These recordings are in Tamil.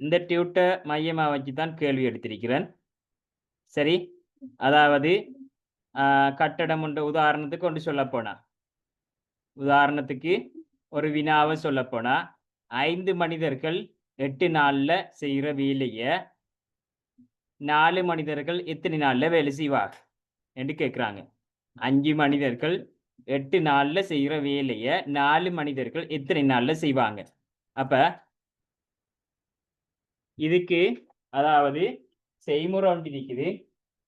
இந்த டியூட்டை மையமாக வச்சு தான் கேள்வி எடுத்திருக்கிறேன். சரி அதாவது ஆஹ், கட்டடம் உண்டு. உதாரணத்துக்கு ஒன்று சொல்ல போனா. உதாரணத்துக்கு ஒரு வினாவை சொல்ல போனா ஐந்து மனிதர்கள் எட்டு நாள்ல செய்யற வேலைய நாலு மனிதர்கள் எத்தனை நாள்ல வேலை செய்வார்? என்று கேட்குறாங்க அஞ்சு மனிதர்கள் எட்டு நாள்ல செய்யற வேலைய நாலு மனிதர்கள் எத்தனை நாள்ல செய்வாங்க? அப்ப இதுக்கு அதாவது செய்முறை ஒன்று இருக்குது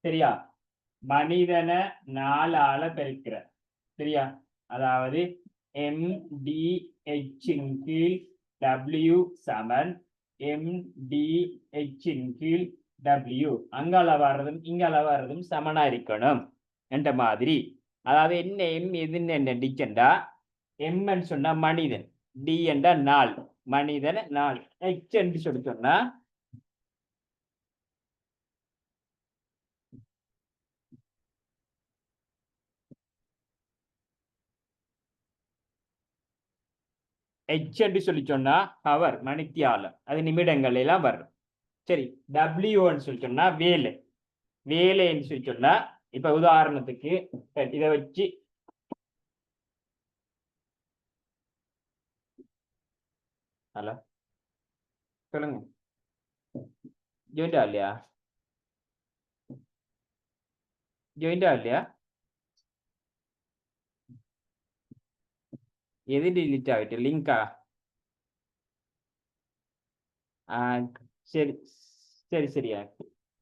சரியா? மனிதனை நாலால பெருக்கிற. சரியா? அதாவது எம்டிஹெச்சின் கீழ் டபிள்யூ சமன் எம்டிஹெச்சின் கீழ் டபிள்யூ அங்க அளவாடுறதும் இங்க அளவாடுறதும் சமனா இருக்கணும். என்ற மாதிரி. அதாவது என்ன எம் எதுன்னு என்ன டிச்சண்டா எம்ன்னு சொன்னா மனிதன். டி என்றா நாள். மனிதன நாள் எச் என்று சொல்லி சொன்னா எச் என்று சொல்லி சொன்னா ஹவர் மணித்தியாலம். அது நிமிடங்கள் எல்லாம் வரும். சரி டபிள்யூன்னு சொல்லி சொன்னா வேலை. வேலைன்னு சொல்லி சொன்னா இப்ப உதாரணத்துக்கு இதை வச்சு ஹலோ சொல்லுங்க ஜாயிண்டா இல்லையா ஜாயிண்டா இல்லையா எது டிலீட் ஆகிட்டு லிங்கா ஆ சரி சரி சரியா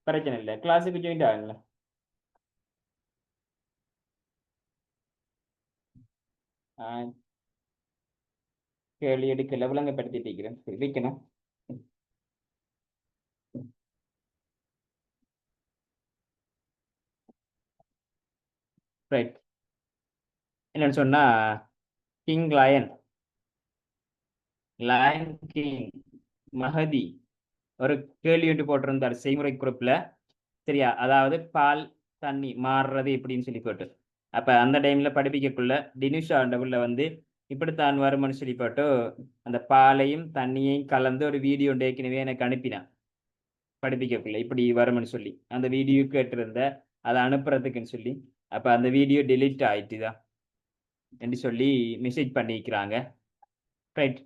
பிரச்சனை இல்லை கிளாஸுக்கு ஜாயின் ஆகுங்களா ஆ கேள்வி எடுக்கல விளங்கப்படுத்திட்டு இருக்கிறேன் வைக்கணும். ரைட் என்னன்னு சொன்னா king lion lion king Mahathi ஒரு கேள்வி ஒன்று போட்டிருந்தார் செய்முறை குறிப்புல. சரியா? அதாவது பால் தண்ணி மாறுறது எப்படின்னு சொல்லி போட்டு. அப்ப அந்த டைம்ல படிப்பிக்கக்குள்ள டினுஷா உள்ள வந்து இப்படித்தான் வரும்னு சொல்லிப்பட்டு அந்த பாலையும் தண்ணியையும் கலந்து ஒரு வீடியோ ஒன்று ஏற்கனவே எனக்கு அனுப்பினான். படிப்பிக்கக்குள்ள இப்படி வரும்னு சொல்லி. அந்த வீடியோ கேட்டிருந்த அதை அனுப்புறதுக்குன்னு சொல்லி. அப்போ அந்த வீடியோ டெலீட் ஆயிட்டுதான் என்று சொல்லி மெசேஜ் பண்ணிக்கிறாங்க. ரைட்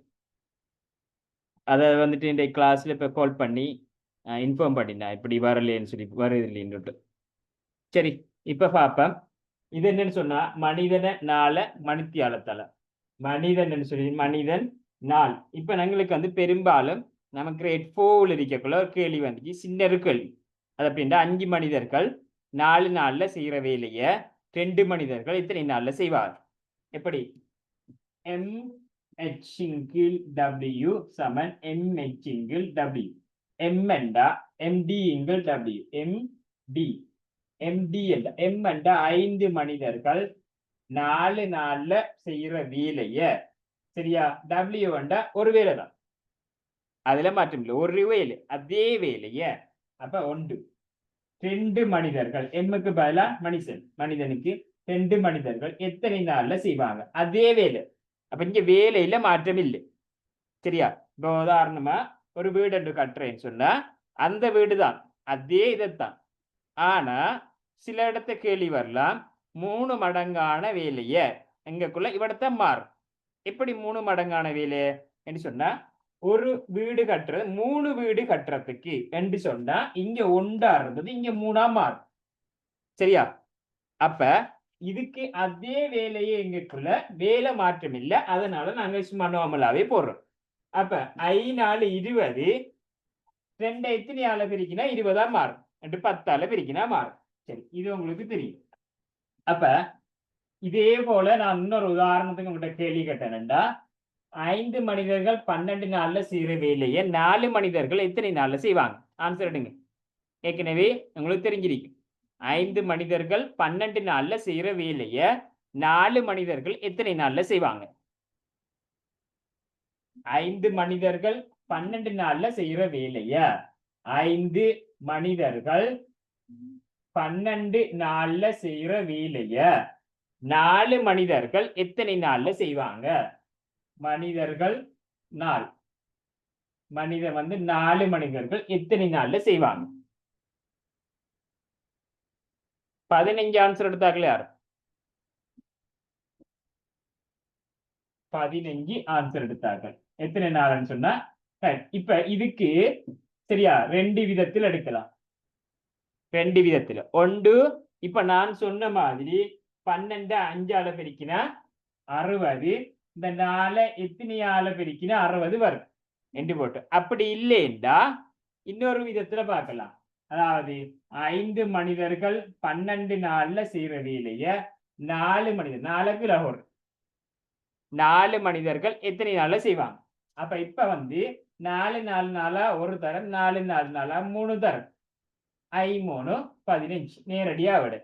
அதை வந்துட்டு இன்றைய கிளாஸில் இப்போ கால் பண்ணி இன்ஃபார்ம் பண்ணினேன் இப்படி வரலைன்னு சொல்லி வருது இல்லைன்னுட்டு சரி இப்போ பார்ப்பேன் இது என்னன்னு சொன்னால் மனிதன நாளை மணித்தியாலத்தால் மனிதன் சொல்லி மனிதன் நாள். இப்போ எங்களுக்கு வந்து பெரும்பாலும் நம்ம கிரேட் ஃபோர்ல இருக்கக்குள்ள ஒரு கேள்வி வந்துச்சு. சின்ன கேள்வி. அது அப்படின்னா அஞ்சு மனிதர்கள் நாலு நாள்ல செய்யற வேலைய ரெண்டு மனிதர்கள் இத்தனை நாள்ல செய்வார். எப்படி? எம் ஹெச் டபிள்யூ சமன் எம் ஹெச் டபிள்யூ எம் என்றா எம்டி இங்கிள் டபிள்யூ எம் டி எம்டி என்ற எம் என்ற ஐந்து மனிதர்கள் நாலு நாள்ல செய்யற வேலைய சரியா? டபிள்யூ என்ற ஒரு வேலை தான். அதுல மாற்றம் இல்லை. ஒரு வேலை அதே வேலைய அப்ப ஒன்று. ரெண்டு மனிதர்கள் எம்முக்கு பதிலா மனுஷன் மனிதனுக்கு ரெண்டு மனிதர்கள் எத்தனை நாள்ல செய்வாங்க? அதே வேலை. அப்ப இங்க வேலையில மாற்றம் இல்லை. சரியா? இப்போ உதாரணமா ஒரு வீடு என்று கட்டுறேன்னு சொன்னா அந்த வீடு தான் அதே இதைத்தான். ஆனா சில இடத்த கேள்வி வரலாம். மூணு மடங்கான வேலைய. எங்கக்குள்ள? இவடத்த மார். எப்படி மூணு மடங்கான வேலை என்று சொன்னா ஒரு வீடு கட்டுறது மூணு வீடு கட்டுறதுக்கு. என்று சொன்னா இங்க ஒன்றா இருந்தது இங்க மூணா மாறும் சரியா? அப்ப இதுக்கு அதே வேலையே எங்களுக்குள்ள வேலை மாற்றம் இல்லை. அதனால நாங்க சும்மா நார்மலாவே போடுறோம். அப்ப ஐ நாலு இருபது ரெண்டு எத்தனை ஆள பிரிக்கினா இருபதா மாறும் ரெண்டு பத்தால பிரிக்கினா மாறும் சரி இது உங்களுக்கு தெரியும். அப்ப இதே போல நான் இன்னொரு உதாரணத்துக்கு உங்கள்கிட்ட கேள்வி கேட்டேன்டா ஐந்து மனிதர்கள் பன்னெண்டு நாள்ல செய்யற வேலையை நாலு மனிதர்கள் எத்தனை நாள்ல செய்வாங்க? ஆன்சர் எடுங்க. ஏற்கனவே உங்களுக்கு தெரிஞ்சிருக்கும் ஐந்து மனிதர்கள் பன்னெண்டு நாள்ல செய்யற வேலைய நாலு மனிதர்கள் எத்தனை நாள்ல செய்வாங்க? ஐந்து மனிதர்கள் பன்னெண்டு நாள்ல செய்யற வேலைய ஐந்து மனிதர்கள் பன்னெண்டு நாள்ல செய்யற வேலைய நாலு மனிதர்கள் எத்தனை நாள்ல செய்வாங்க? மனிதர்கள் நாள். மனிதர் வந்து நாலு மனிதர்கள் எத்தனை நாள்ல செய்வாங்க? பதினஞ்சு ஆன்சர் எடுத்தாங்களே யார்? பதினஞ்சு ஆன்சர் எடுத்தார்கள். எத்தனை நாள்னு சொன்னா இப்ப இதுக்கு சரியா ரெண்டு விதத்தில் எடுக்கலாம். ரெண்டு விதத்துல. ஒன்று இப்ப நான் சொன்ன மாதிரி பன்னெண்டு அஞ்சால பிரிக்கினா அறுபது இந்த நாலை எத்தனையால பிரிக்கினா அறுபது வரும். என்று போட்டு. அப்படி இல்லைண்டா இன்னொரு விதத்துல பார்க்கலாம். அதாவது ஐந்து மனிதர்கள் பன்னெண்டு நாள்ல செய்யற வேலைய நாலு மனிதர் நாலுக்கு லகோர் நாலு மனிதர்கள் எத்தனை நாள்ல செய்வாங்க. அப்ப இப்ப வந்து நாலு நாலு நாளா ஒரு தரம் நாலு நாலு நாளா மூணு தரம். ஐ மூணு பதினஞ்சு. நேரடியா விட.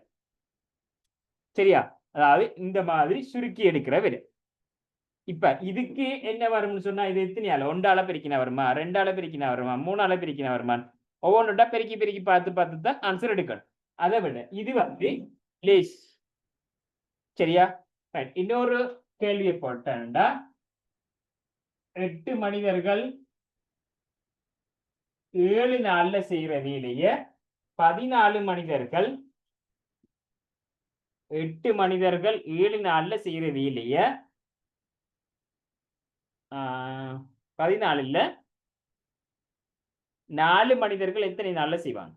சரியா? அதாவது இந்த மாதிரி சுருக்கி எடுக்கிற விட. இப்ப இதுக்கு என்ன வரும்னு சொன்னா இது எத்தனையால ஒன்றால பிரிக்கின வருமா? ரெண்டால பிரிக்கின வருமா? மூணால பிரிக்கின வருமா ஒவ்வொன்றுட்டா பெருக்கி பெருக்கி பார்த்து பார்த்து தான் ஆன்சர் எடுக்கணும். அதை விட இது வந்து லேஸ் சரியா? இன்னொரு கேள்வியை போட்டேன்டா. எட்டு மனிதர்கள் ஏழு நாள்ல செய்யற வேலையை பதினாலு மனிதர்கள் எட்டு மனிதர்கள் ஏழு நாள்ல செய்யற வேலைய ஆஹ், பதினாலு நாலு மனிதர்கள் எத்தனை நாள்ல செய்வாங்க?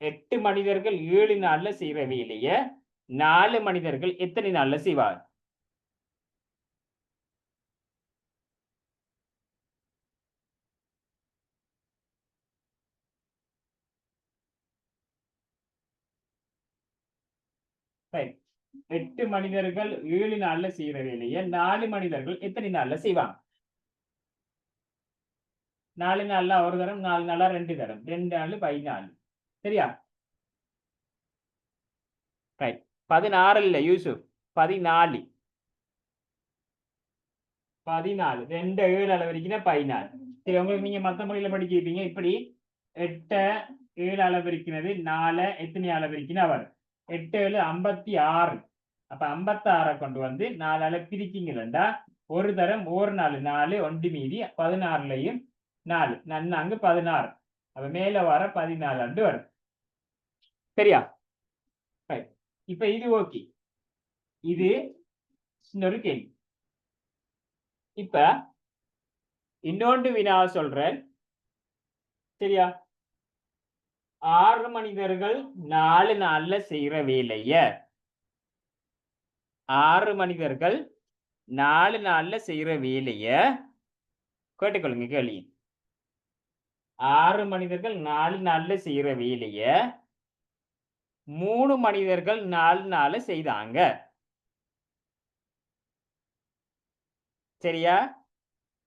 எட்டு மனிதர்கள் ஏழு நாள்ல செய்யற வேலைய நாலு மனிதர்கள் எத்தனை நாள்ல செய்வாங்க எட்டு மனிதர்கள் ஏழு நாள்ல செய்யற வேலையை நாலு மனிதர்கள் எத்தனை நாள்ல செய்வாங்க? நாலு நாள்ல ஒரு தரம் நாலு நாளா ரெண்டு தரம். ரெண்டு நாள் பதினாலு. சரியா? ரைட் பதினாறு இல்ல யூசுப் பதினாலு. பதினாலு. ரெண்டு ஏழு அளவு வரைக்கும் பதினாலு. சரி உங்களுக்கு நீங்க மத்த மொழியில படிக்கிறீங்க இப்படி எட்ட ஏழு அளவு இருக்கிறது நாலு எத்தனை அளவு இருக்குன்னா வரும்? எட்டு ஏழு ஐம்பத்தி ஆறு. அப்ப ஐம்பத்தி ஆறை கொண்டு வந்து நாலால பிரிக்கிங்களா ஒரு தரம் ஒரு நாலு நாலு ஒன்று மீதி பதினாறுலையும் நாலு. நன்னாங்கு பதினாறு. அப்ப மேல வர பதினாலு அண்டு வரும். சரியா? இப்ப இது ஓகே. இது இன்னொரு கேள்வி. இப்ப இன்னொன்று வினா சொல்றேன். சரியா? ஆறு மனிதர்கள் நாலு நாள்ல செய்யற வேலைய. ஆறு மனிதர்கள் நாலு நாள்ல செய்யற வேலைய. கேட்டுக்கொள்ளுங்க கேள்வி ஆறு மனிதர்கள் நாலு நாள்ல செய்யற வேலைய. மூணு மனிதர்கள் நாலு நாள்ல செய்தாங்க. சரியா?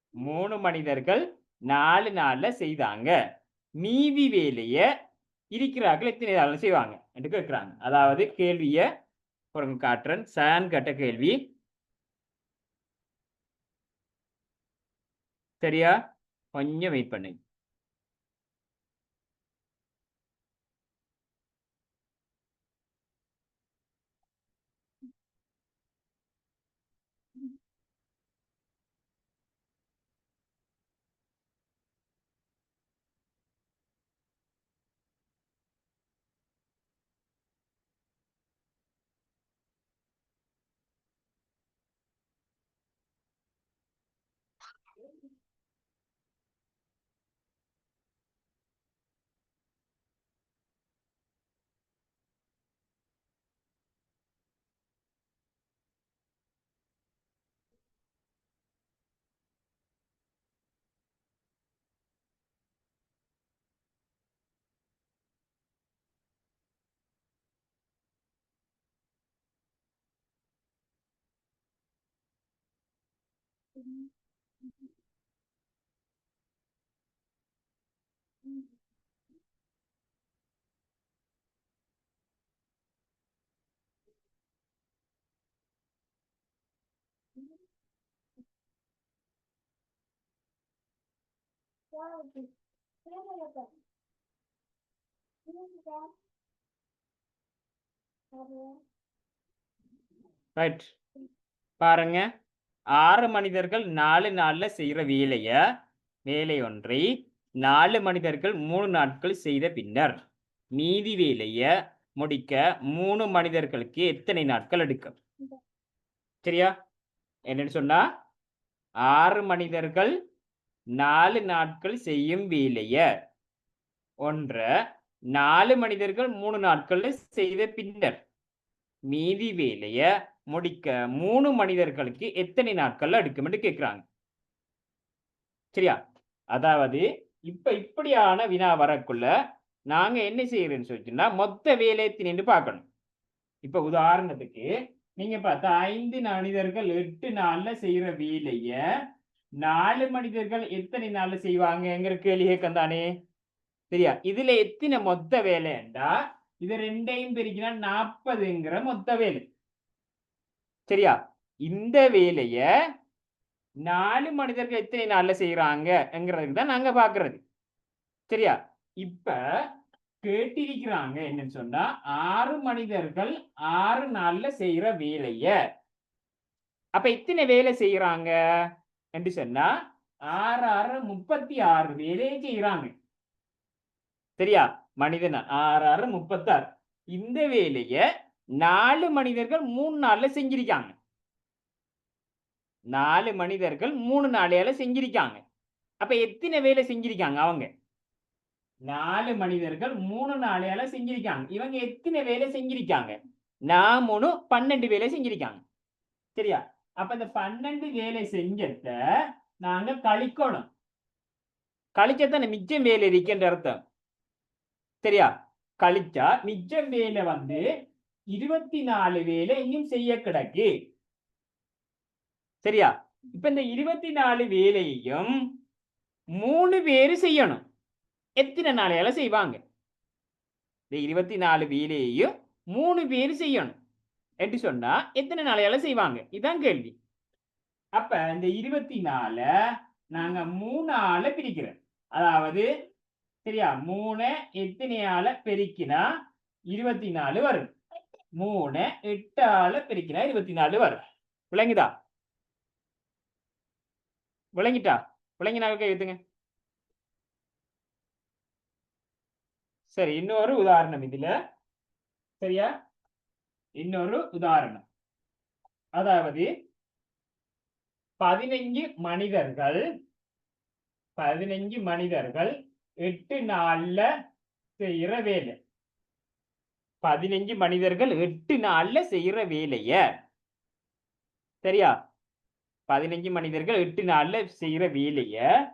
மூணு மனிதர்கள் நாலு நாள்ல செய்தாங்க. மீதி வேலைய இருக்கிறார்கள் எத்தனை நாள்ல செய்வாங்க என்று கேட்கிறாங்க. அதாவது கேள்விய பாருங்க சான் கேட்ட கேள்வி. சரியா? கொஞ்சம் வெயிட் பண்ணுங்க Mm-hmm. ரைட் பாருங்க ஆறு மனிதர்கள் நாலு நாள்ல செய்யற வேலைய? வேலை ஒன்றை நாலு மனிதர்கள் மூணு நாட்கள் செய்த பின்னர் மீதி வேலைய முடிக்க மூணு மனிதர்களுக்கு எத்தனை நாட்கள் எடுக்கும்? சரியா? என்னன்னு சொன்னா ஆறு மனிதர்கள் நாலு நாட்கள் செய்யும் வேலைய ஒன்ற நாலு மனிதர்கள் மூணு நாட்கள்ல செய்த பின்னர் மீதி வேலைய முடிக்க மூணு மனிதர்களுக்கு எத்தனை நாட்கள்ல எடுக்கும்னு கேக்குறாங்க சரியா? அதாவது இப்ப இப்படியான வினா வரக்குள்ள நாங்க என்ன செய்யறேன்னு சொல்லிச்சுன்னா மொத்த வேலையத்தின்னு பார்க்கணும். இப்ப உதாரணத்துக்கு நீங்க பார்த்தா ஐந்து மனிதர்கள் எட்டு நாள்ல செய்யற வேலைய நாலு மனிதர்கள் எத்தனை நாள்ல செய்வாங்கங்கிற கேள்வி கேட்கம் தானே? சரியா? இதுல எத்தனை மொத்த வேலைண்டா இது ரெண்டையும் பிரிக்கினா நாற்பதுங்கிற மொத்த வேலை. சரியா? இந்த வேலைய நாலு மனிதர்கள் எத்தனை நாள்ல செய்யறாங்கங்கிறதுக்கு தான் நாங்க பாக்குறது. சரியா? இப்ப கேட்டிருக்கிறாங்க என்னன்னு சொன்னா ஆறு மனிதர்கள் ஆறு நாள்ல செய்யற வேலைய. அப்ப எத்தனை வேலை செய்யறாங்க என்று சொன்னா ஆறு ஆறு முப்பத்தி ஆறு வேலையை செய்யறாங்க சரியா? மனிதன் ஆறு ஆறு முப்பத்தாறு. இந்த வேலைய நாலு மனிதர்கள் மூணு நாள்ல செஞ்சிருக்காங்க. நாலு மனிதர்கள் மூணு நாளையால செஞ்சிருக்காங்க. அப்ப எத்தனை வேலை செஞ்சிருக்காங்க அவங்க? நாலு மனிதர்கள் மூணு நாளையால செஞ்சிருக்காங்க. இவங்க எத்தனை வேலை செஞ்சிருக்காங்க? நான் மூணு பன்னெண்டு வேலை செஞ்சிருக்காங்க. சரியா? அப்ப இந்த பன்னெண்டு வேலை செஞ்சத நாங்க கழிக்கணும். கழிச்சத்தான மிச்சம் வேலை இருக்கின்ற அர்த்தம். சரியா? கழிச்சா மிச்சம் வேலை வந்து இருபத்தி நாலு வேலை இன்னும் செய்ய கிடக்கு. சரியா? இப்ப இந்த இருபத்தி நாலு வேலையையும் மூணு பேரு செய்யணும். எத்தனை நாளையால செய்வாங்க? இந்த இருபத்தி நாலு வேலையையும் மூணு பேர் செய்யணும். என்று சொன்னா எத்தனை நாளையால செய்வாங்க? இதான் கேள்வி. அப்ப இந்த இருபத்தி நால நாங்க மூணால பிரிக்கிறோம். அதாவது சரியா? மூணு எத்தனையால பெருக்கினா இருபத்தி நாலு வரும். மூணு எட்டால பெருக்கினா இருபத்தி நாலு வரும் விளங்குதா? விளங்கிட்டா? விளங்கினாக்க எழுத்துங்க சரி இன்னொரு உதாரணம் இதுல. சரியா? இன்னொரு உதாரணம். அதாவது பதினஞ்சு மனிதர்கள் பதினஞ்சு மனிதர்கள் எட்டு நாள்ல செய்யற வேலை. பதினஞ்சு மனிதர்கள் எட்டு நாள்ல செய்யற வேலைய. சரியா? பதினஞ்சு மனிதர்கள் எட்டு நாள்ல செய்யற வேலைய.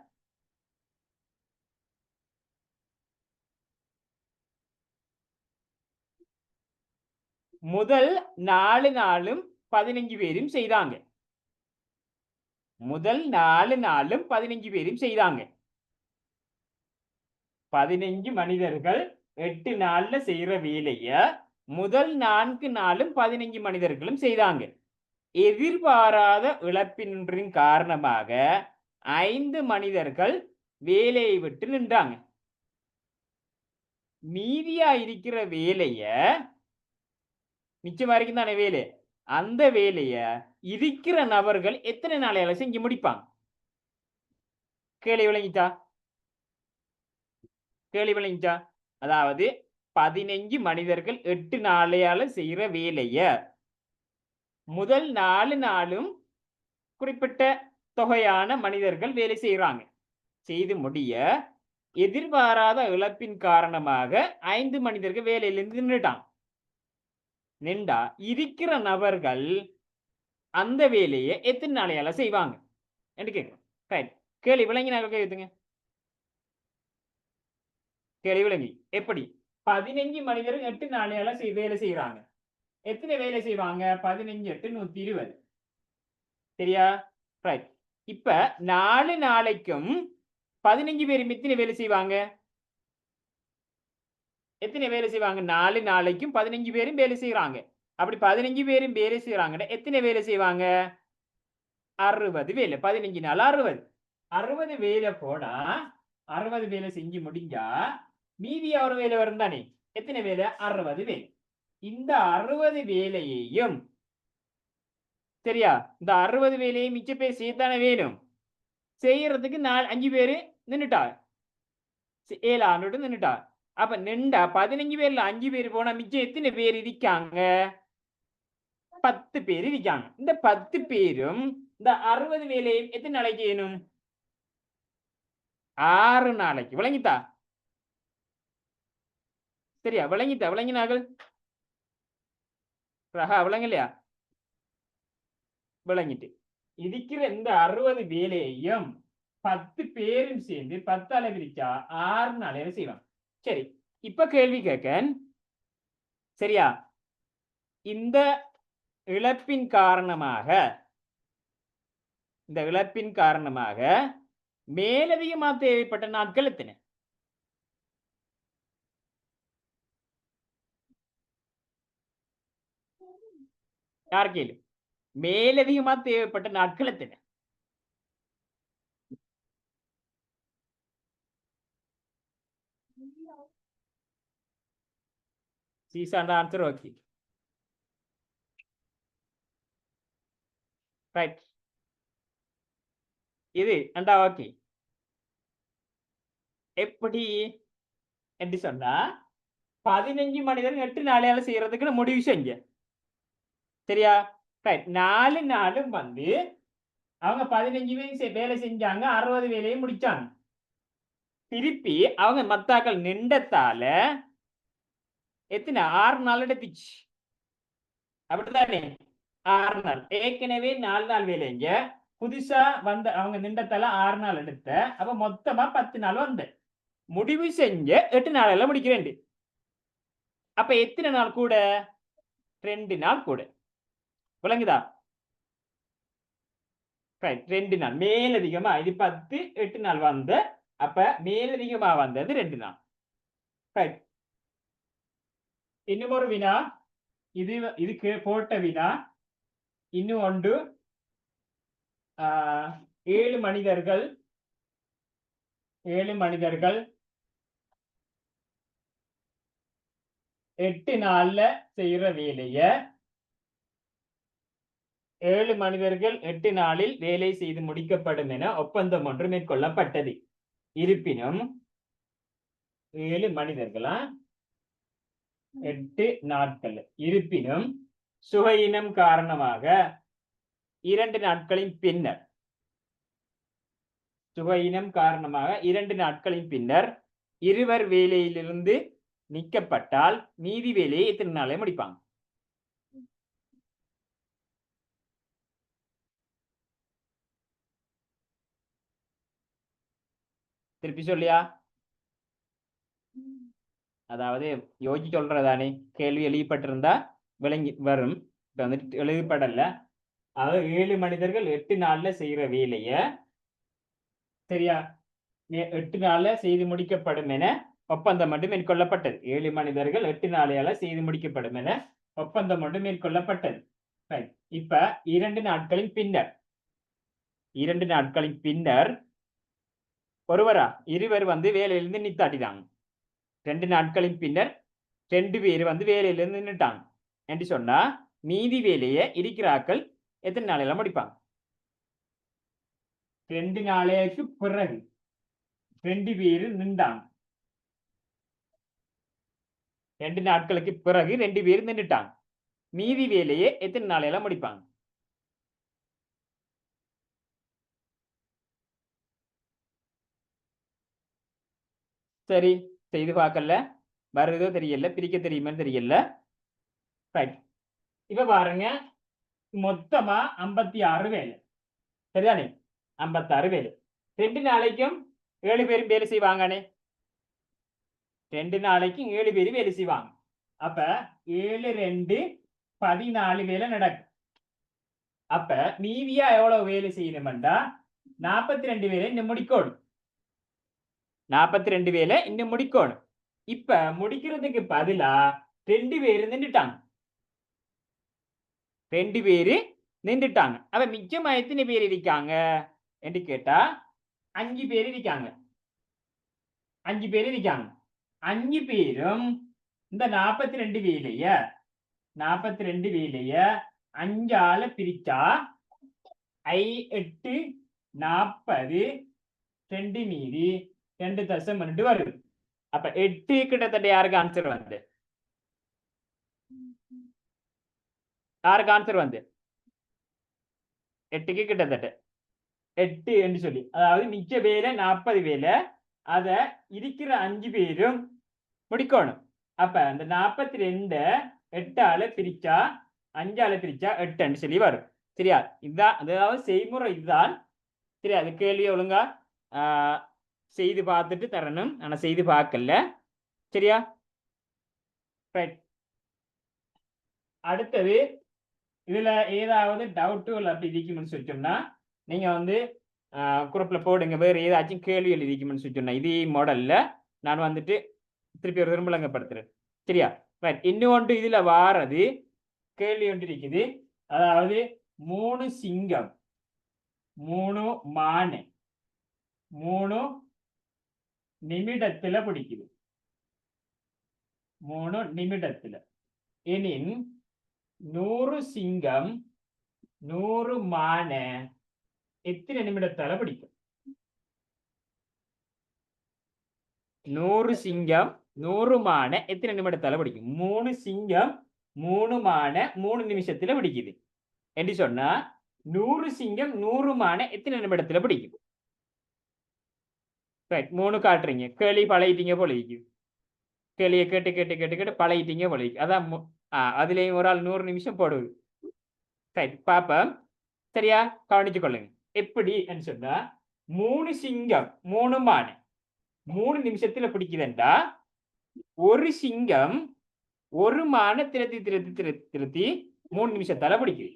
முதல் நாலு நாளும் பதினஞ்சு பேரும் செய்தாங்க. முதல் நாலு நாளும் பதினஞ்சு பேரும் செய்தாங்க. பதினஞ்சு மனிதர்கள் எட்டு நாள்ல செய்யற வேலைய முதல் நான்கு நாளும் பதினஞ்சு மனிதர்களும் செய்தாங்க. எதிர்பாராத இழப்பின்றின் காரணமாக ஐந்து மனிதர்கள் வேலையை விட்டு நின்றாங்க. மீதியா இருக்கிற வேலைய மிச்சம் வரைக்கும் தானே வேலை? அந்த வேலைய இருக்கிற நபர்கள் எத்தனை நாளையால செஞ்சு முடிப்பாங்க? கேள்வி விளங்கிச்சா? கேள்வி விளங்கிச்சா? அதாவது பதினஞ்சு மனிதர்கள் எட்டு நாளையால செய்யற வேலைய. முதல் நாலு நாளும் குறிப்பிட்ட தொகையான மனிதர்கள் வேலை செய்யறாங்க செய்து முடிய எதிர்பாராத இழப்பின் காரணமாக ஐந்து மனிதர்கள் வேலையிலிருந்து நின்றுட்டான் நின்றா இருக்கிற நபர்கள் அந்த வேலையை எத்தனை நாளையால செய்வாங்க? என்று கேட்கிறோம். ரைட் கேள்வி விளங்கினாக்க கேட்டுங்க கேள்வி விளங்கி. எப்படி? பதினஞ்சு மனிதர்கள் எட்டு நாளையால வேலை செய்யறாங்க எத்தனை வேலை செய்வாங்க? பதினஞ்சு எட்டு நூத்தி இருபது. சரியா? ரைட் இப்ப நாலு நாளைக்கும் பதினஞ்சு பேரும் எத்தனை வேலை செய்வாங்க? எத்தனை வேலை செய்வாங்க? நாலு நாளைக்கும் பதினஞ்சு பேரும் வேலை செய்யறாங்க அப்படி பதினஞ்சு பேரும் வேலை செய்யறாங்கன்னா எத்தனை வேலை செய்வாங்க? அறுபது வேலை. பதினஞ்சு நாள் அறுபது. அறுபது வேலை போனா அறுபது வேலை செஞ்சு முடிஞ்சா மீதி ஒரு வேலை வரும் தானே எத்தனை வேலை? அறுபது வேலை. இந்த அறுபது வேலையையும் சரியா? இந்த அறுபது வேலையை மிச்ச பேர் செய்யத்தானே வேணும்? செய்யறதுக்கு நாலு அஞ்சு பேர் நின்னுட்டா. ஏழு ஆண்டு நின்னுட்டா. அப்ப நின்றா பதினஞ்சு பேர்ல அஞ்சு பேர் போனா மிச்சம் எத்தனை பேர் இருக்காங்க பத்து பேர் இருக்காங்க இந்த பத்து பேரும் இந்த அறுபது வேலையும் எத்தனை நாளைக்கு வேணும் ஆறு நாளைக்கு. விளங்கித்தா சரியா விளங்கித்தா விளங்கினார்கள் ரகா விளங்கலையா விளங்கிட்டு இருக்கிற இந்த அறுபது வேலையையும் பத்து பேரும் சேர்ந்து பத்து பிரிச்சா ஆறு நாளையில செய்வான் சரி இப்ப கேள்வி கேட்க சரியா இந்த இழப்பின் காரணமாக இந்த இழப்பின் காரணமாக மேலதிகமா தேவைப்பட்ட நாட்கள் எத்தனை யார் கேளு மேலதிகமா தேவைப்பட்ட நாட்கள் எத்தனை சீசாண்ட ஆன்சர் ஓகே ரைட் இது அண்டா ஓகே எப்படி? எப்படி சொன்னா பதினஞ்சு மனிதர் எட்டு நாளையால செய்யறதுக்கு முடிவு செஞ்சேன் சரியா? ரைட் நாலு நாளும் வந்து அவங்க பதினஞ்சு பேர் வேலை செஞ்சாங்க அறுபது வேலையை முடிச்சாங்க. திருப்பி அவங்க மத்தாக்கள் நின்றத்தால எத்தனை? ஆறு நாள் எடுத்துச்சு. அப்படித்தானே? ஆறு நாள். ஏற்கனவே நாலு நாள் வேலைங்க புதுசா வந்த அவங்க நின்றத்தால ஆறு நாள் எடுத்த. அப்ப மொத்தமா பத்து நாள் வந்த. முடிவு செஞ்ச எட்டு நாளெல்லாம் முடிக்கிறேன் அப்ப எத்தனை நாள் கூட? ரெண்டு நாள் கூட. விளங்குதா? ரெண்டு நாள். மேலதிகமா இது பத்து எட்டு நாள் வந்த அப்ப மேலதிகமா வந்தது ரெண்டு நாள். ரைட் இன்னும் ஒரு வினா. இது இதுக்கு போட்ட வினா. இன்னும் ஒன்று. ஆஹ், ஏழு மனிதர்கள். ஏழு மனிதர்கள். எட்டு நாள்ல செய்யற வேலைய ஏழு மனிதர்கள் எட்டு நாளில் வேலை செய்து முடிக்கப்படும் என ஒப்பந்தம் ஒன்று மேற்கொள்ளப்பட்டது. இருப்பினும் ஏழு மனிதர்களா? எட்டு நாட்கள். இருப்பினும் சுகையினம் காரணமாக இரண்டு நாட்களின் பின்னர் சுகையினம் காரணமாக இரண்டு நாட்களின் பின்னர் இருவர் வேலையிலிருந்து நீக்கப்பட்டால் மீதி வேலையை எத்தனை நாளே முடிப்பாங்க? திருப்பி சொல்லியா? அதாவது யோசிச்சு சொல்றதானே கேள்வி எழுதப்பட்டிருந்தா விளங்கி வரும். இப்ப வந்துட்டு எழுதப்படல. அதாவது ஏழு மனிதர்கள் எட்டு நாள்ல செய்யற வேலைய சரியா? எட்டு நாள்ல செய்து முடிக்கப்படும் என ஒப்பந்தம் மட்டும் மேற்கொள்ளப்பட்டது. ஏழு மனிதர்கள் எட்டு நாளையால செய்து முடிக்கப்படும் என ஒப்பந்தம் மட்டும் மேற்கொள்ளப்பட்டது. இப்ப இரண்டு நாட்களின் பின்னர் இரண்டு நாட்களின் பின்னர் ஒருவரா? இருவர் வந்து வேலையிலிருந்து நித்தாட்டிட்டாங்க ரெண்டு நாட்களின் பின்னர் ரெண்டு பேர் வந்து வேலையிலிருந்து நின்னுட்டாங்க என்று சொன்னா மீதி வேலையை இருக்கிறாக்கள் எத்தனை நாளையில முடிப்பாங்க? ரெண்டு நாளைக்கு பிறகு ரெண்டு பேர் நின்றாங்க. ரெண்டு நாட்களுக்கு பிறகு ரெண்டு பேர் நின்னுட்டாங்க. மீதி வேலையை எத்தனை நாளையில முடிப்பாங்க? சரி செய்து பார்க்கல. வருதோ தெரியல பிரிக்க தெரியுமான்னு தெரியல. ரைட் இப்ப பாருங்க மொத்தமா ஐம்பத்தி ஆறு வேலை. சரிதானே? ஐம்பத்தாறு வேலை. ரெண்டு நாளைக்கும் ஏழு பேரும் வேலை செய்வாங்கனே ரெண்டு நாளைக்கும் ஏழு பேரும் வேலை செய்வாங்க. அப்ப ஏழு ரெண்டு பதினாலு வேலை நடக்கும். அப்ப மீதியா எவ்வளவு வேலை செய்யணும்டா நாற்பத்தி ரெண்டு வேலை இன்னும் முடிக்கணும். நாற்பத்தி ரெண்டு வேலை இன்னும் முடிக்கணும். இப்ப முடிக்கிறதுக்கு பதிலா ரெண்டு பேர் நின்றுட்டாங்க ரெண்டு பேரு நின்றுட்டாங்க அப்ப மிச்சமா எத்தனை பேர் இருக்காங்க? என்று கேட்டா அஞ்சு பேர் இருக்காங்க. அஞ்சு பேர் இருக்காங்க. அஞ்சு பேரும் இந்த நாற்பத்தி ரெண்டு வேலைய நாற்பத்தி ரெண்டு வேலைய அஞ்சால பிரிச்சா ஐ எட்டு நாற்பது ரெண்டு மீதி ரெண்டு தசம் ரெண்டு வருது அப்ப எட்டு கிட்டத்தட்ட யாருக்கு ஆன்சர் வந்து யாருக்கு ஆன்சர் வந்து எட்டுக்கு கிட்டத்தட்ட எட்டு என்று சொல்லி அதாவது மிச்ச வேலை நாற்பது வேலை அத இருக்கிற அஞ்சு பேரும் முடிக்கணும் அப்ப அந்த நாற்பத்தி ரெண்டு எட்டால பிரிச்சா அஞ்சால பிரிச்சா எட்டுன்னு சொல்லி வரும் சரியா இதுதான் அதாவது செய்முறை இதுதான் சரியா அது கேள்வி ஒழுங்கா ஆஹ், செய்து பார்த்துட்டு தரணும். ஆனால் செய்து பார்க்கல. சரியா? ரைட் அடுத்தது இதுல ஏதாவது டவுட்டுகள் அப்படி இருக்கும்னு சொல்லிட்டோம்னா நீங்க வந்து குரூப்பில் போடுங்க. வேறு ஏதாச்சும் கேள்விகள் இருக்கும்னு சொல்லிட்டோம்னா இதே மாடல்ல நான் வந்துட்டு திருப்பி ஒரு திரும்பலங்கப்படுத்துறேன் சரியா? ரைட் இன்னொன்று இதுல வாரது. கேள்வி ஒன்று இருக்குது. அதாவது மூணு சிங்கம். மூணு மானு. மூணு நிமிடத்துல பிடிக்குது. மூணு நிமிடத்துல. எனின் நூறு சிங்கம் நூறு மானை எத்தனை நிமிடத்தால பிடிக்கும்? நூறு சிங்கம் நூறு மானை எத்தனை நிமிடத்தால பிடிக்கும்? மூணு சிங்கம் மூணு மானை மூணு நிமிஷத்துல பிடிக்குது. என்று சொன்னா நூறு சிங்கம் நூறு மானை எத்தனை நிமிடத்துல பிடிக்கும்? ரைட் மூணு காட்டுறீங்க கேள்வி பழகிட்டீங்க போல இருக்குது கேள்வியை கேட்டு கேட்டு கேட்டு கேட்டு பழகிட்டீங்க போல இருக்கு அதான் ஆ அதுலயும் ஒரு ஆள் நூறு நிமிஷம் போடுவது ரைட் பாப்போம் சரியா கவனிச்சு கொள்ளுங்க எப்படி சொன்னா மூணு சிங்கம் மூணு மானை மூணு நிமிஷத்துல பிடிக்குதுண்டா ஒரு சிங்கம் ஒரு மானை திருத்தி திருத்தி திருத்தி திருத்தி மூணு நிமிஷத்தால பிடிக்குது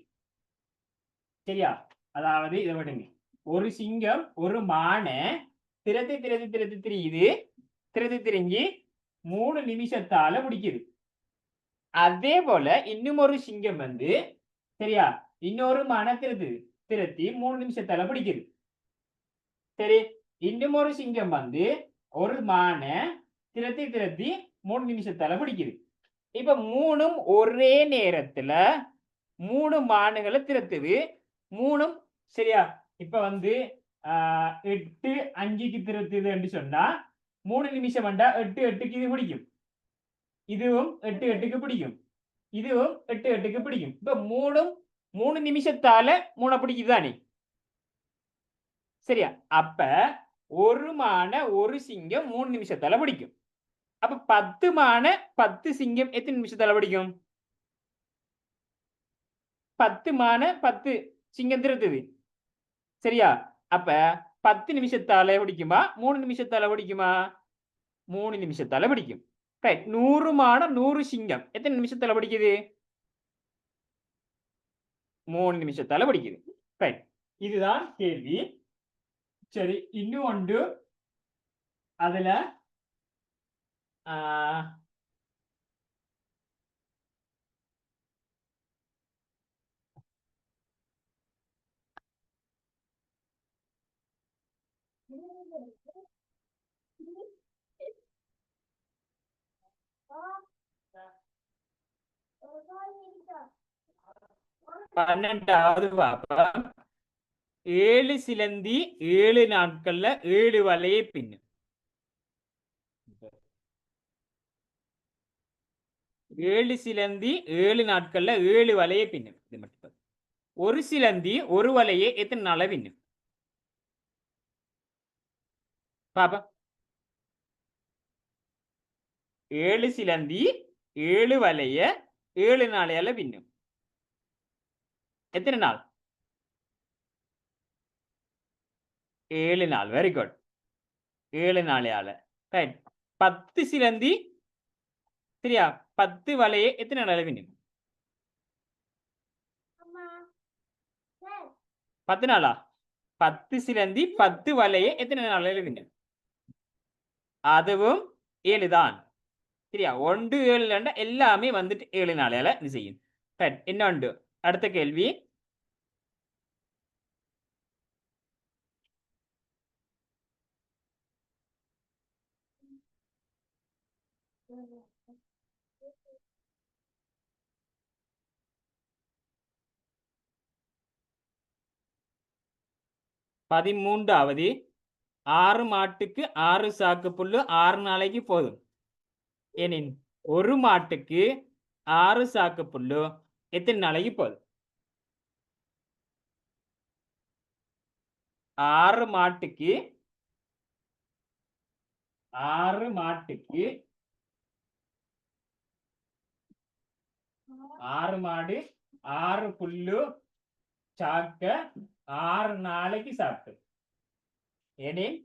சரியா அதாவது இதை விடுங்க ஒரு சிங்கம் ஒரு மானை திரத்தி திரத்தி திரத்தி திரியுது. திரத்தி திரிஞ்சு மூணு நிமிஷத்தால பிடிக்குது அதே போல இன்னும் ஒரு சிங்கம் வந்து சரியா? இன்னொரு மானை திருத்து திருத்தி மூணு நிமிஷத்தால பிடிக்குது சரி இன்னும் ஒரு சிங்கம் வந்து ஒரு மானை திரத்தி திரத்தி மூணு நிமிஷத்தால பிடிக்குது இப்ப மூணும் ஒரே நேரத்துல மூணு மானுகளை திரத்துது மூணும் சரியா? இப்ப வந்து எட்டு அஞ்சுக்கு திருத்துதுன்னு சொன்னா மூணு நிமிஷம் வந்தா எட்டு எட்டுக்கு இது பிடிக்கும் இதுவும் எட்டு எட்டுக்கு பிடிக்கும் இதுவும் எட்டு எட்டுக்கு பிடிக்கும் இப்ப மூணும் மூணு நிமிஷத்தால மூணை பிடிக்குதானே சரியா அப்ப ஒரு மான ஒரு சிங்கம் மூணு நிமிஷத்தால பிடிக்கும் அப்ப பத்து மான பத்து சிங்கம் எத்தனை நிமிஷத்தால பிடிக்கும் பத்து மான பத்து சிங்கம் திருத்துது சரியா அப்ப பத்து நிமிஷத்தால பிடிக்குமா? மூணு நிமிஷத்தால பிடிக்குமா? மூணு நிமிஷத்தால பிடிக்கும். ரைட் நூறு மாடம் நூறு சிங்கம். எத்தனை நிமிஷத்தால பிடிக்குது? மூணு நிமிஷத்தால பிடிக்குது. ரைட் இதுதான் கேள்வி. சரி இன்னும் ஒன்று. அதுல ஆஹ், பன்னெண்டாவது பாப்பம் ஏழு சிலந்தி ஏழு நாட்கள்ல ஏழு வலையை பின்னு. ஏழு சிலந்தி ஏழு நாட்கள்ல ஏழு வலையை பின்னும் இது மட்டும் ஒரு சிலந்தி ஒரு வலையை எத்தனை நாள பின்னும் பாப்பா. ஏழு சிலந்தி ஏழு வலைய ஏழு நாளையால பின்னும். எத்தனை நாள்? ஏழு நாள். வெரி குட் ஏழு நாளையால ரைட் பத்து சிலந்தி சரியா? பத்து வலையை எத்தனை நாள் பின்னும்? பத்து நாளா? பத்து சிலந்தி பத்து வலையை எத்தனை நாளையில பின்னும்? அதுவும் ஏழு தான் சரியா ஒன்று ஏழுலண்டா எல்லாமே வந்துட்டு ஏழு நாளையால இது செய்யும் சரி இன்னொன்று அடுத்த கேள்வி பதிமூன்றாவது ஆறு மாட்டுக்கு ஆறு சாக்கு புல்லு ஆறு நாளைக்கு போதும் எனின் ஒரு மாட்டுக்கு ஆறு சாக்கு புல்லு எத்தனை நாளைக்கு போதும்? ஆறு மாட்டுக்கு ஆறு மாட்டுக்கு ஆறு மாடு ஆறு புல்லு சாக்க ஆறு நாளைக்கு சாப்பிட்டு எனில்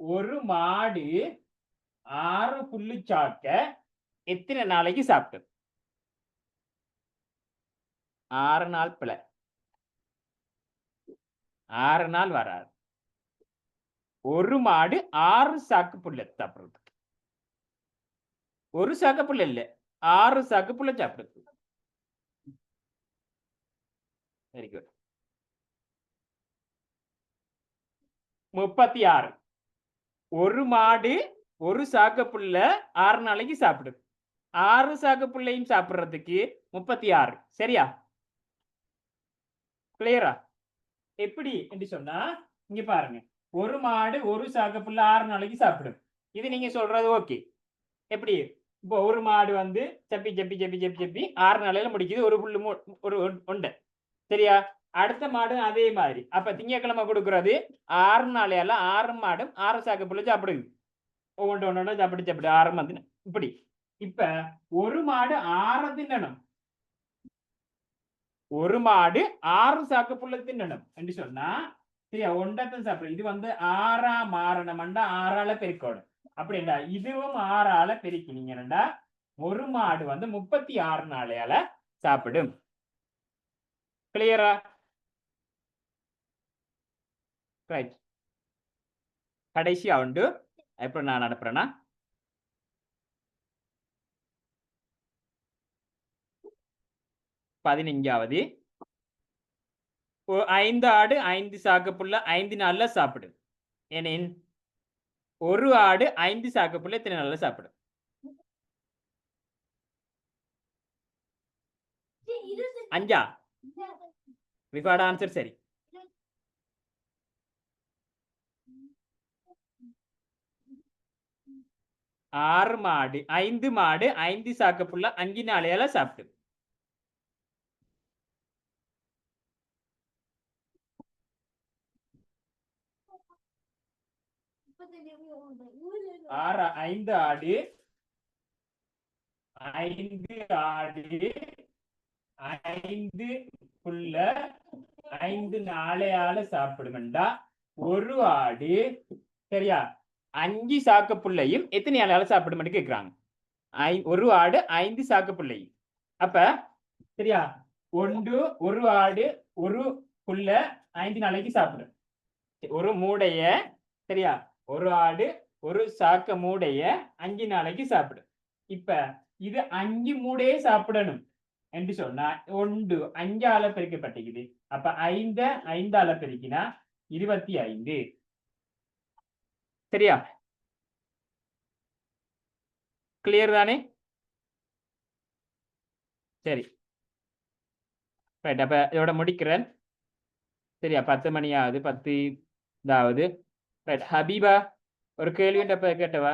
ஒரு மாடு ஆறு புல்லு சாக்க எத்தனை நாளைக்கு சாப்பிட்டது ஆறு நாள் பிழை. ஆறு நாள் வராது. ஒரு மாடு ஆறு சாக்கு புல்ல சாப்பிடுறதுக்கு. ஒரு சாக்கு புல்ல இல்ல ஆறு சாக்கு புல்ல சாப்பிடுறது வெரி குட் முப்பத்தி ஆறு. ஒரு மாடு ஒரு சாக்கு புல்ல ஆறு நாளைக்கு சாப்பிடுது ஆறு சாக்கு சாப்பிட்றதுக்கு முப்பத்தி ஆறு சரியா கிளியரா எப்படி என்று சொன்னா இங்க பாருங்க. ஒரு மாடு ஒரு சாக்கு புல்ல ஆறு நாளைக்கு சாப்பிடும் இது நீங்க சொல்றது ஓகே. எப்படி? இப்போ ஒரு மாடு வந்து செப்பி செப்பி செப்பி செப்பி செப்பி ஆறு நாளையில முடிக்குது. ஒரு புல்லு மு- ஒரு ஒன்- உண்டை. சரியா? அடுத்த மாடு அதே மாதிரி. அப்ப திங்கக்கிழமை கொடுக்கறது ஆறு நாளையால ஆறு மாடும் ஆறு சாக்கு புல்ல சாப்பிடுது ஒவ்வொன்று ஒன்று சாப்பிட்டு சாப்பிடு ஆறு வந்து இப்படி இப்ப ஒரு மாடு ஆறு தின்னணும் ஒரு மாடு ஆறு சாக்கு புள்ள தின்னணும் என்று சொன்னா சரியா ஒன்றத்தை சாப்பிடும் இது வந்து ஆறா மாறணும்டா ஆறால பெருக்கணும் அப்படின்டா இதுவும் ஆறால பெருக்கினீங்கன்னா ஒரு மாடு வந்து முப்பத்தி ஆறு நாளையால சாப்பிடும் கிளியரா ரைட் கடைசியா உண்டு எப்படி நான் அனுப்புறேன்னா பதினஞ்சாவது. ஐந்து ஆடு ஐந்து சாக்கு புல்ல ஐந்து நாள்ல சாப்பிடும். ஏனென் ஒரு ஆடு ஐந்து சாக்கு புல்ல எத்தனை நாள்ல சாப்பிடும். அஞ்சா? விகாட ஆன்சர் சரி. ஆறு மாடு ஐந்து மாடு ஐந்து சாக்கு புள்ள அஞ்சு நாளையால சாப்பிட்டு. ஆறு ஐந்து ஆடு ஐந்து ஆடு ஐந்து புள்ள ஐந்து நாளையால சாப்பிடுமெண்டா ஒரு ஆடு சரியா? அஞ்சு சாக்கு புள்ளையும் எத்தனை நாளையால சாப்பிடுமென்னு கேக்குறாங்க. ஐ ஒரு ஆடு ஐந்து சாக்கு புள்ளையும். அப்ப சரியா? ஒன்று ஒரு ஆடு ஒரு புள்ள ஐந்து நாளைக்கு சாப்பிடும். ஒரு மூடைய சரியா? ஒரு ஆடு ஒரு சாக்க மூடைய அஞ்சு நாளைக்கு சாப்பிடும். இப்ப இது அஞ்சு மூடையே சாப்பிடணும். என்று சொன்னா ஒன்று அஞ்சால பெருக்கப்பட்டிருக்குது அப்ப ஐந்த ஐந்தால பெருக்கினா இருபத்தி ஐந்து. சரியா? கிளியர் தானே? சரி. ரைட் அப்போ இதோட முடிக்கிறேன். சரியா பத்து மணி ஆகுது பத்து இதாவது. ரைட் ஹபீபா ஒரு கேள்வி கேட்டவா?